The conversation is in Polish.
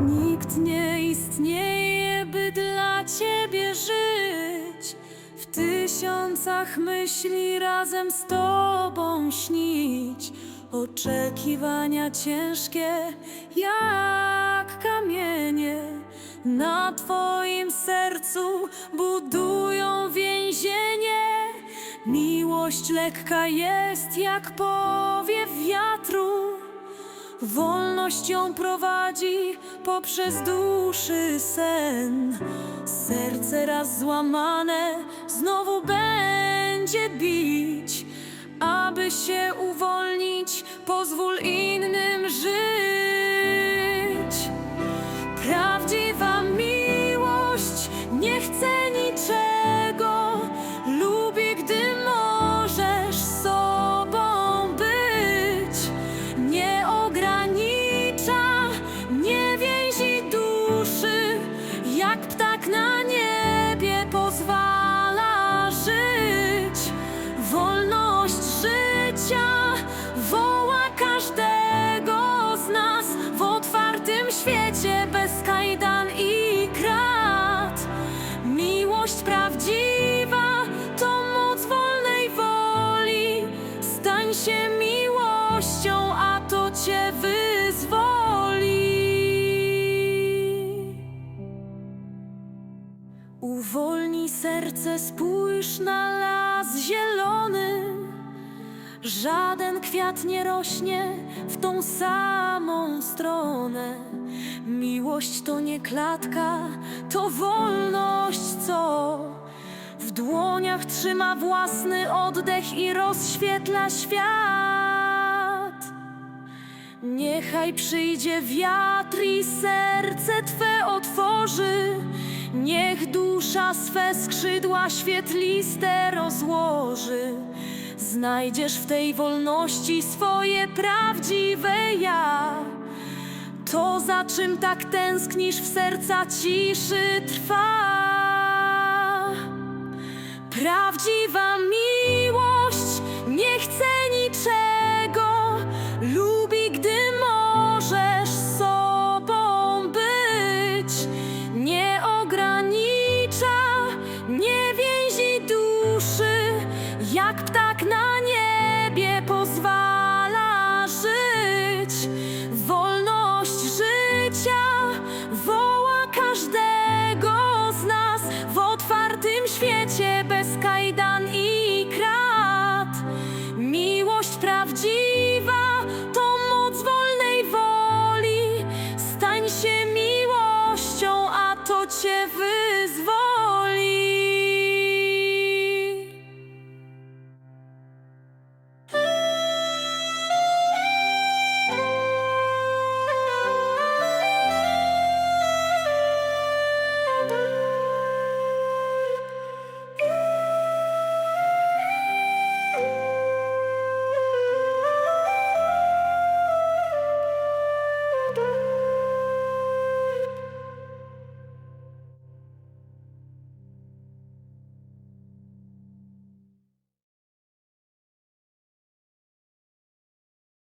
Nikt nie istnieje, by dla ciebie żyć. W tysiącach myśli razem z tobą śnić. Oczekiwania ciężkie jak kamienie na twoim sercu budują więzienie. Miłość lekka jest jak powiew wiatru. Wolność ją prowadzi poprzez duszy sen. Serce raz złamane znowu będzie bić. Aby się uwolnić, pozwól innym żyć. Życia woła każdego z nas w otwartym świecie bez kajdan i krat. Miłość prawdziwa to moc wolnej woli. Stań się miłością, a to cię wyzwoli. Uwolnij serce, spójrz na las zielony. Żaden kwiat nie rośnie w tą samą stronę. Miłość to nie klatka, to wolność, co w dłoniach trzyma własny oddech i rozświetla świat. Niechaj przyjdzie wiatr i serce Twe otworzy. Niech dusza swe skrzydła świetliste rozłoży. Znajdziesz w tej wolności swoje prawdziwe ja. To, za czym tak tęsknisz w serca ciszy trwa. Prawdziwa miłość nie chce bez kajdan i krat. Miłość prawdziwa to moc wolnej woli. Stań się miłością, a to cię wyzwoli.